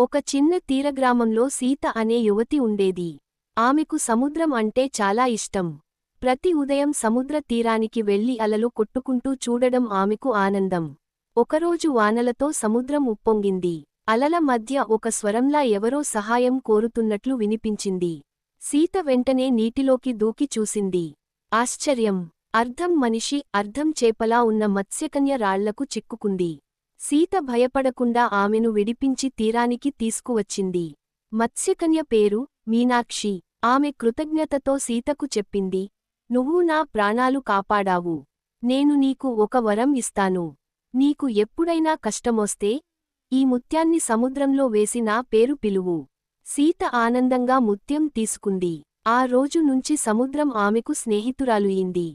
ఒక చిన్న తీరగ్రామంలో సీత అనే యువతి ఉండేది. ఆమెకు సముద్రం అంటే చాలా ఇష్టం. ప్రతి ఉదయం సముద్ర తీరానికి వెళ్ళి అలలు కొట్టుకుంటూ చూడడం ఆమెకు ఆనందం. ఒకరోజు వానలతో సముద్రం ఉప్పొంగింది. అలల మధ్య ఒక స్వరంలా ఎవరో సహాయం కోరుతున్నట్లు వినిపించింది. సీత వెంటనే నీటిలోకి దూకి చూసింది. ఆశ్చర్యం. అర్ధం మనిషి అర్ధం చేపలా ఉన్న మత్స్యకన్య రాళ్ళకు చిక్కుకుంది. సీత భయపడకుండా ఆమెను విడిపించి తీరానికి తీసుకువచ్చింది. మత్స్యకన్య పేరు మీనాక్షి. ఆమె కృతజ్ఞతతో సీతకు చెప్పింది. నువ్వు నా ప్రాణాలు కాపాడావు. నేను నీకు ఒక వరం ఇస్తాను. నీకు ఎప్పుడైనా కష్టమొస్తే ఈ ముత్యాన్ని సముద్రంలో వేసి నా పేరు పిలువు. సీత ఆనందంగా ముత్యం తీసుకుంది. ఆ రోజు నుంచి సముద్రం ఆమెకు స్నేహితురాలుయింది.